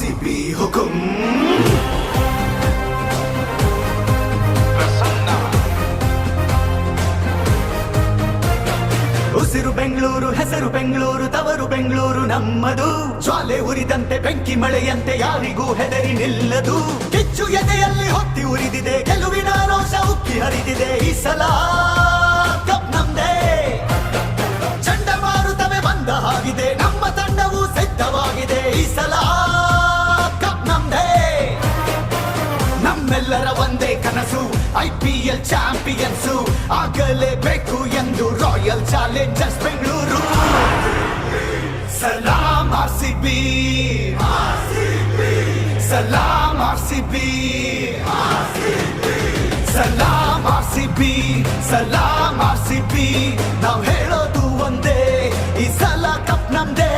RCB ಹುಕುಂ. ಉಸಿರು ಬೆಂಗಳೂರು ಹೆಸರು ಬೆಂಗಳೂರು ತವರು ಬೆಂಗಳೂರು ನಮ್ಮದು. ಜ್ವಾಲೆ ಉರಿದಂತೆ ಬೆಂಕಿ ಮಳೆಯಂತೆ ಯಾರಿಗೂ ಹೆದರಿ ನಿಲ್ಲದು. ಕಿಚ್ಚು ಎದೆಯಲ್ಲಿ ಹೊತ್ತಿ ಉರಿದಿದೆ ಗೆಲುವಿನ ರೋಷ ಉಕ್ಕಿ ಹರಿದಿದೆ ಈ ಸಲ. ಎಲ್ಲರ ಒಂದೇ ಕನಸು ಐ ಪಿ ಚಾಂಪಿಯನ್ಸು. ಆಗಲೇಬೇಕು ಎಂದು ರಾಯಲ್ ಚಾಲೆಂಜರ್ಸ್ ಬೆಂಗಳೂರು ಸಲಾಂ ಆರ್ ಸಿ ಬಿ ಸಲಾಂ ಆರ್ ಸಿ ಬಿ ಸಲಾಂ ಆರ್ ಸಿ ಬಿ ಸಲಾಂ ಆರ್ ಸಿ ಬಿ ನಾವು ಹೇಳೋದು ಒಂದೇ, ಈ ಸಲ ಕಪ್ ನಮ್ದೇ.